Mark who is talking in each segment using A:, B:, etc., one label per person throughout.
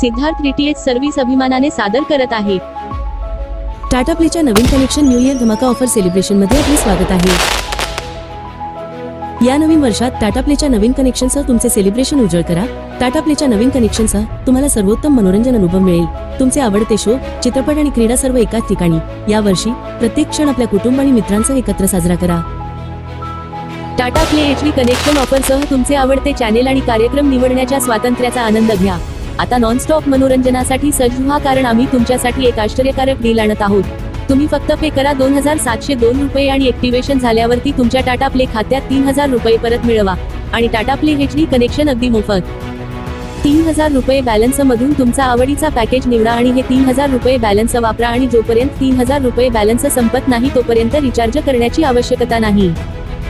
A: Siddharth DTH service अभिमानाने सादर करत आहे.
B: टाटा प्लेच्या नवीन कनेक्शन न्यू इयर धमाका ऑफर सेलिब्रेशनमध्ये आपले स्वागत आहे. या नवीन वर्षात टाटा प्लेच्या नवीन कनेक्शनसह तुमचे सेलिब्रेशन उजळ करा. टाटा प्लेच्या नवीन कनेक्शनसह तुम्हाला सर्वोत्तम मनोरंजन अनुभव मिळेल. तुमचे आवडते शो चित्रपट आणि क्रीडा सर्व एकाच ठिकाणी. या वर्षी प्रत्येक क्षण आपल्या कुटुंब आणि मित्रांसह एकत्र साजरा करा.
A: Tata play H D connection ऑफरसह तुमचे आवडते चॅनेल आणि कार्यक्रम निवडण्याच्या स्वातंत्र्याचा आनंद घ्या. आता नॉनस्टॉप मनोरंजनासाठी सज्ज व्हा कारण आम्ही तुमच्यासाठी एक आश्चर्यकारक डील आणत आहोत. तुम्ही फक्त पे करा दोन हजार सातशे दोन रुपये आणि ऍक्टिव्हेशन झाल्यावरती तुमच्या टाटा प्ले खात्यात तीन हजार रुपये परत मिळवा. आणि Tata play H D connection अगदी मोफत. तीन हजार रुपये बॅलन्स मधून तुमचा आवडीचा पॅकेज निवडा आणि हे तीन हजार रुपये बॅलन्स वापरा आणि जोपर्यंत तीन हजार रुपये बॅलन्स संपत नाही तोपर्यंत रिचार्ज करण्याची आवश्यकता नाही.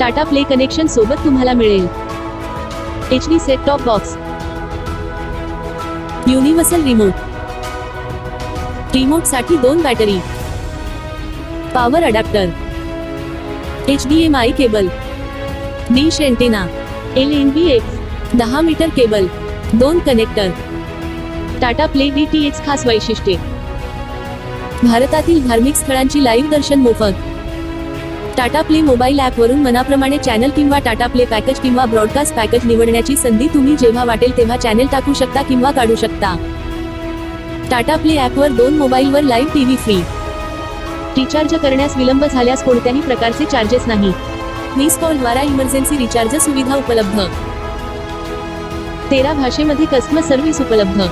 A: टाटा प्ले कनेक्शन सोबत तुम्हाला मिळेल. H D set top box universal remote रिमोटसाठी दोन battery power adapter H D M I cable dish antenna L N B X दहा मीटर केबल दोन connector Tata play D T H खास वैशिष्ट्ये. भारतातील धार्मिक स्थळांची लाईव्ह दर्शन मोफत. टाटा प्ले मोबाईल ॲपवरून मनाप्रमाणे चॅनल किंवा टाटा प्ले पॅकेज किंवा ब्रॉडकास्ट पॅकेज निवडण्याची संधी तुम्ही जेव्हा वाटेल तेव्हा चॅनेल टाकू शकता किंवा काढू शकता. टाटा प्ले ॲपवर दोन मोबाईलवर लाईव्ह टीव्ही फ्री रिचार्ज करण्यास विलंब झाल्यास कोणत्याही प्रकारचे चार्जेस नाही. मिस कॉलद्वारा इमर्जन्सी रिचार्ज सुविधा उपलब्ध. तेरा भाषेमध्ये कस्टमर सर्व्हिस उपलब्ध.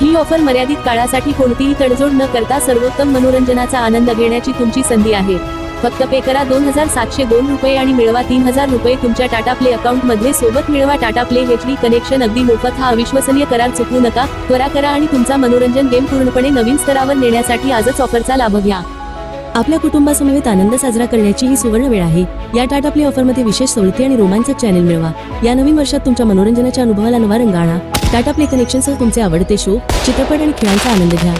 A: ही ऑफर मर्यादित काळासाठी कोणतीही तडजोड न करता सर्वोत्तम मनोरंजनाचा आनंद घेण्याची तुमची संधी आहे. फक्त पे करा दोन हजार सातशे दोन रुपये आणि मिळवा तीन हजार रुपये तुमच्या टाटा प्ले अकाउंटमध्ये सोबत मिळवा Tata play H D connection. अगदी मोफत हा अविश्वसनीय करार चुकवू नका. त्वरा करा आणि तुमचा मनोरंजन गेम पूर्णपणे नवीन स्तरावर नेण्यासाठी आजच ऑफरचा लाभ घ्या.
B: आपल्या कुटुंबासमवेत आनंद साजरा करण्याची ही सुवर्ण वेळ आहे. या टाटा प्ले ऑफरमध्ये विशेष सवलती आणि रोमांचक चॅनेल मिळवा. या नवीन वर्षात तुमच्या मनोरंजनाच्या अनुभवाला नवा रंग आणा टाटा प्ले कनेक्शनसह तुमचे आवडते शो चित्रपट आणि खेळांचा आनंद घ्या.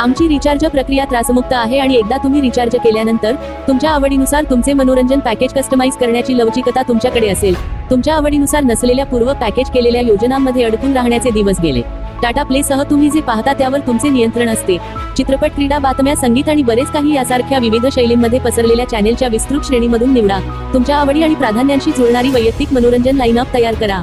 A: आमची रिचार्ज प्रक्रिया त्रासमुक्त आहे आणि एकदा तुम्ही रिचार्ज केल्यानंतर तुमच्या आवडीनुसार तुमचे मनोरंजन पॅकेज कस्टमाइज करण्याची लवचिकता तुमच्याकडे असेल. तुमच्या आवडीनुसार नसलेल्या पूर्व पॅकेज केलेल्या योजनांमध्ये अडकून राहण्याचे दिवस गेले. टाटा प्ले सह तुम्ही जे पाहता त्यावर तुमचे नियंत्रण असते. चित्रपट क्रीडा बातम्या संगीत आणि बरेच काही यासारख्या विविध शैलींमध्ये पसरलेल्या चॅनेलच्या विस्तृत श्रेणीमधून निवडा. तुमच्या आवडी आणि प्राधान्यांशी जुळणारी वैयक्तिक मनोरंजन लाईनअप तयार करा.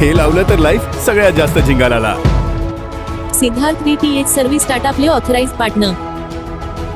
C: हे लावलं तर लाईफ सगळ्यात जास्त झिंगाला
A: Siddharth D T H service Tata play authorise partner